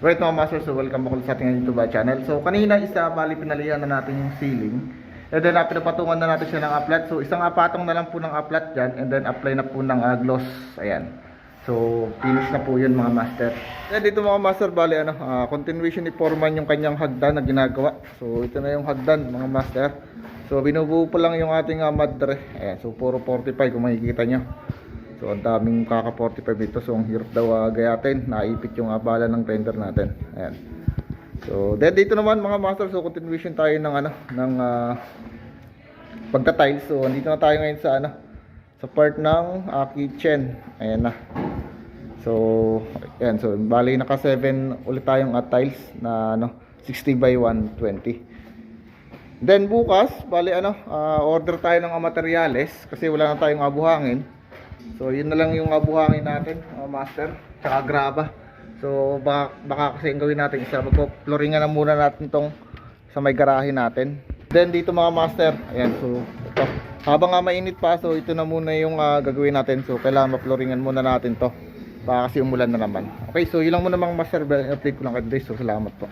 Right mga master, so welcome back sa ating YouTube channel. So kanina isa, bali pinalihan na natin yung ceiling. And then uh, pinapatungan na natin siya ng aplat. So isang apatong na lang po ng aplat dyan and then apply na po ng uh, gloss. Ayan. So finish na po yun mga master. Then dito mga master, bali ano, ah, continuation ni Foreman yung kanyang hagdan na ginagawa. So ito na yung hagdan mga master. So binubuo pa lang yung ating uh, madre. Ayan, so puro 45 kung makikita nyo. So ang daming kaka 45 dito. So ang hirap daw uh, gayatin. Naipit yung uh, bala ng tender natin. Ayan. So then dito naman mga master. So continuation tayo ng ano ng uh, pagta-tiles. So andito na tayo ngayon sa ano sa part ng uh, kitchen. Ayan na. So ayan so bali naka 7 ulit tayong uh, tiles na ano 60 by 120. Then bukas, bali ano, ah, order tayo ng ah, materyales kasi wala na tayong abuhangin. So yun na lang yung abuhangin natin, mga master, tsaka graba. So baka, baka kasi ang gawin natin isa, magpo-flooringan na muna natin tong sa may garahe natin. Then dito mga master, ayan so ito. Habang nga mainit pa, so ito na muna yung ah, gagawin natin. So kailangan ma-flooringan muna natin to. Baka kasi umulan na naman. Okay, so yun lang muna mga master, update ko lang kayo today. So salamat po.